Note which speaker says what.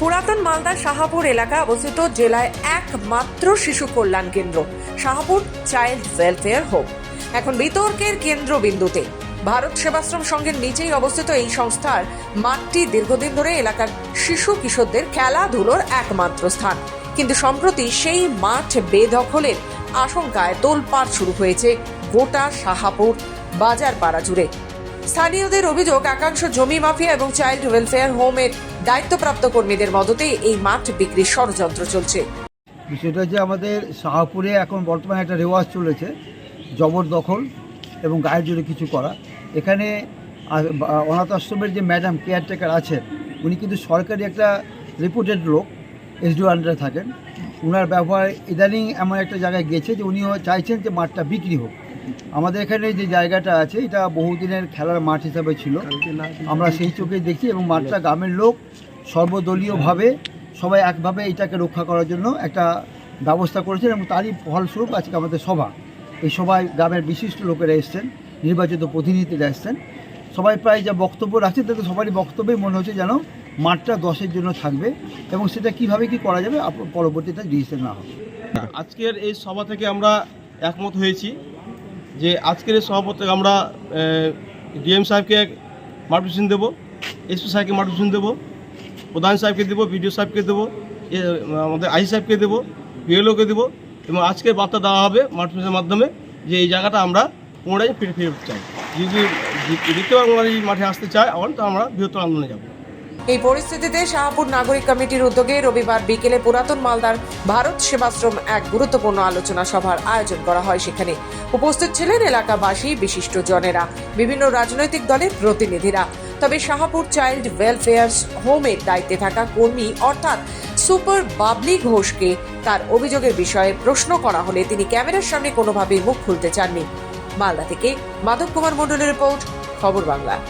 Speaker 1: পুরাতন মালদা শাহাপুর এলাকা অবস্থিত জেলায় একমাত্র শিশু কল্যাণ কেন্দ্র, শাহাপুর চাইল্ড ওয়েলফেয়ার হোম। এখন বিতর্কের কেন্দ্রবিন্দুতে। ভারত সেবাশ্রম সংঘের নিচেই অবস্থিত এই সংস্থার মাঠটি দীর্ঘদিন ধরে এলাকার শিশু কিশোরদের খেলাধুলোর একমাত্র স্থান। কিন্তু সম্প্রতি সেই মাঠ বেদখলের আশঙ্কায় তোলপাড় শুরু হয়েছে গোটা শাহাপুর বাজার পাড়া জুড়ে। স্থানীয়দের অভিযোগ, একাংশ জমি মাফিয়া এবং চাইল্ড ওয়েলফেয়ার হোমের দায়িত্বপ্রাপ্ত কর্মীদের মদতে এই মাঠ বিক্রির ষড়যন্ত্র চলছে।
Speaker 2: বিষয়টা হচ্ছে আমাদের শাহপুরে এখন বর্তমানে একটা রেওয়াজ চলেছে, জবরদখল এবং গায়ের জোরে কিছু করা। এখানে অনাথ আশ্রমের যে ম্যাডাম, কেয়ারটেকার আছেন, উনি কিন্তু সরকারি একটা রিপোর্টেড লোক, এসডিও আন্ডারে থাকেন। ওনার ব্যবহার ইদানিং এমন একটা জায়গায় গেছে যে উনিও চাইছেন যে মাঠটা বিক্রি হোক। আমাদের এখানে যে জায়গাটা আছে, এটা বহুদিনের খেলার মাঠ হিসাবে ছিল। আমরা সেই চোখে দেখি এবং মাঠটা গ্রামের লোক সর্বদলীয়ভাবে সবাই একভাবে এটাকে রক্ষা করার জন্য একটা ব্যবস্থা করেছেন এবং তারই ফলস্বরূপ আজকে আমাদের সভা। এই সভায় গ্রামের বিশিষ্ট লোকেরা এসছেন, নির্বাচিত প্রতিনিধিরা এসছেন। সবাই প্রায় যা বক্তব্য রাখছে তাতে সবারই বক্তব্যই মনে হচ্ছে যেন মাঠটা দশের জন্য থাকবে এবং সেটা কীভাবে কি করা যাবে পরবর্তীতে ডিসিশন না হবে।
Speaker 3: আজকের এই সভা থেকে আমরা একমত হয়েছি। যে আজকের এই সভা থেকে আমরা ডিএম সাহেবকে মার্টিফিকেশন দেবো, এসপি সাহেবকে মার্টিফিকেশন দেবো, প্রধান সাহেবকে দেবো, বিডিও সাহেবকে দেবো আমাদের আই সাহেবকে দেবো, বিএলওকে দেবো এবং আজকের বার্তা দেওয়া হবে মার্টিফিকেশনের মাধ্যমে যে এই জায়গাটা আমরা পুনরায় ফিরে ফিরে চাই। যদি দ্বিতীয় আমরা এই মাঠে আসতে চাই আবার, তো আমরা বৃহত্তর আন্দোলনে যাব।
Speaker 1: এই পরিস্থিতিতে শাহপুর নাগরিক কমিটির উদ্যোগে রবিবার বিকেলে পুরাতন মালদার ভারত সেবাশ্রম এক গুরুত্বপূর্ণ আলোচনা সভার আয়োজন করা হয় সেখানে। উপস্থিত ছিলেন এলাকাবাসী, বিশিষ্ট জনেরা, বিভিন্ন রাজনৈতিক দলের প্রতিনিধিরা। তবে শাহপুর চাইল্ড ওয়েলফেয়ার হোমের দায়িত্বে থাকা কর্মী অর্থাৎ সুপার বাবলি ঘোষকে তার অভিযোগের বিষয়ে প্রশ্ন করা হলে তিনি ক্যামেরার সামনে কোনোভাবেই মুখ খুলতে চাননি। মালদা থেকে মাধব কুমার মণ্ডলের রিপোর্ট, খবর বাংলা।